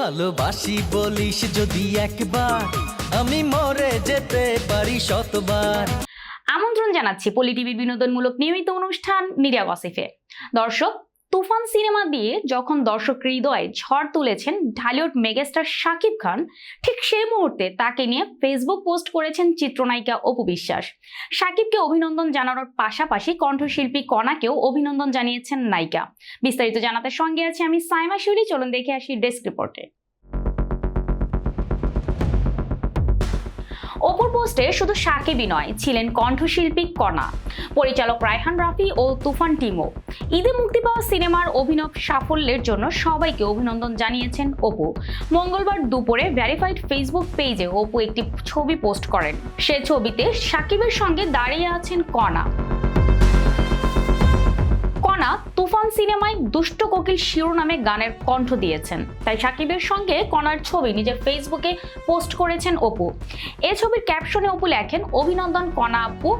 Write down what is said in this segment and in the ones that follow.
ভালোবাসি বলিস যদি একবার, আমি মরে যেতে পারি শতবার। আমন্ত্রণ জানাচ্ছি পলিটিভির বিনোদনমূলক নিয়মিত অনুষ্ঠান মিডিয়া গসিফে দর্শক তুফান সিনেমা দিয়ে যখন দর্শক হৃদয়ে ঝড় তুলেছেন ঢালিউড মেগাস্টার শাকিব খান, ঠিক সেই মুহূর্তে তাকে নিয়ে ফেসবুক পোস্ট করেছেন চিত্রনায়িকা অপু বিশ্বাস। শাকিবকে অভিনন্দন জানানোর পাশাপাশি কণ্ঠশিল্পী কণাকেও অভিনন্দন জানিয়েছেন নায়িকা। বিস্তারিত জানাতে সঙ্গে আছে আমি সাইমা শিউলি, চলুন দেখে আসি ডেস্ক রিপোর্টে। অপর পোস্টে শুধু সাকিবই নয়, ছিলেন কণ্ঠশিল্পী কণা। পরিচালক রায়হান রাফি ও তুফান টিমো ঈদে মুক্তি পাওয়া সিনেমার অভিনব সাফল্যের জন্য সবাইকে অভিনন্দন জানিয়েছেন অপু। মঙ্গলবার দুপুরে ভ্যারিফাইড ফেসবুক পেজে অপু একটি ছবি পোস্ট করেন। সে ছবিতে সাকিবের সঙ্গে দাঁড়িয়ে আছেন কণা। কণা তুফান সিনেমায় দুষ্ট কোকিল শিরোনামে গানের কণ্ঠ দিয়েছেন। তাই সাকিবের সঙ্গে কণার ছবি নিজের ফেসবুকে পোস্ট করেছেন অপু। এ ছবির ক্যাপশনে অপু লেখেন, অভিনন্দন কণা আপু,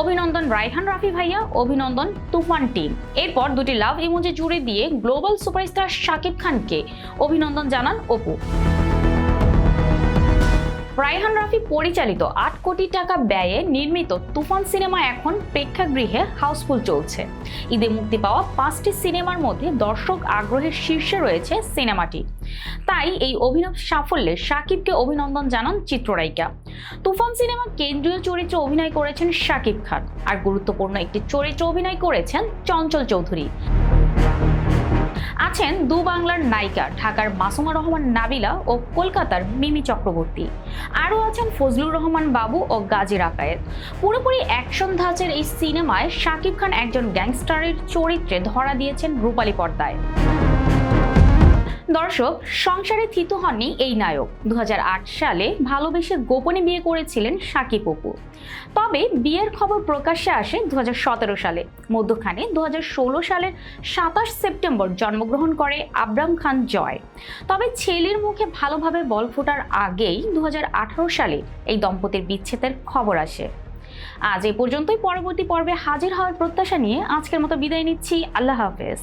অভিনন্দন রাইহান রাফি ভাইয়া, অভিনন্দন তুফান টিম। এরপর দুটি লাভ ইমোজি জুড়ে দিয়ে গ্লোবাল সুপারস্টার শাকিব খানকে অভিনন্দন জানান অপু। রায়হান রাফি পরিচালিত আট কোটি টাকা ব্যয়ে নির্মিত তুফান সিনেমা এখন প্রেক্ষাগৃহে হাউসফুল চলছে। ঈদে মুক্তি পাওয়া পাঁচটি সিনেমার মধ্যে দর্শক আগ্রহের শীর্ষে রয়েছে সিনেমাটি। তাই এই অভিনব সাফল্যে সাকিবকে অভিনন্দন জানান চিত্রনায়িকা। তুফান সিনেমা কেন্দ্রীয় চরিত্রে অভিনয় করেছেন সাকিব খান। আর গুরুত্বপূর্ণ একটি চরিত্রে অভিনয় করেছেন চঞ্চল চৌধুরী। দু বাংলার নায়িকা, ঢাকার মাসুমা রহমান নাবিলা ও কলকাতার মিমি চক্রবর্তী। আরও আছেন ফজলুর রহমান বাবু ও গাজী আকায়েদ পুরোপুরি অ্যাকশন ধাঁচের এই সিনেমায় শাকিব খান একজন গ্যাংস্টারের চরিত্রে ধরা দিয়েছেন রূপালী পর্দায়। দর্শক, সংসারে থিতু হননি এই নায়ক। দু হাজার আট সালে ভালোবেসে গোপনে বিয়ে করেছিলেন সাকিব অপু তবে বিয়ের খবর প্রকাশ্যে আসে দু হাজার সতেরো সালে। মধ্যখানে দু হাজার ষোলো সালের সাতাশ সেপ্টেম্বর জন্মগ্রহণ করে আবরাম খান জয়। তবে ছেলের মুখে ভালোভাবে বল ফোটার আগেই দু হাজার আঠারো সালে এই দম্পতির বিচ্ছেদের খবর আসে। আজ এই পর্যন্তই। পরবর্তী পর্বে হাজির হওয়ার প্রত্যাশা নিয়ে আজকের মতো বিদায় নিচ্ছি। আল্লাহ হাফেজ।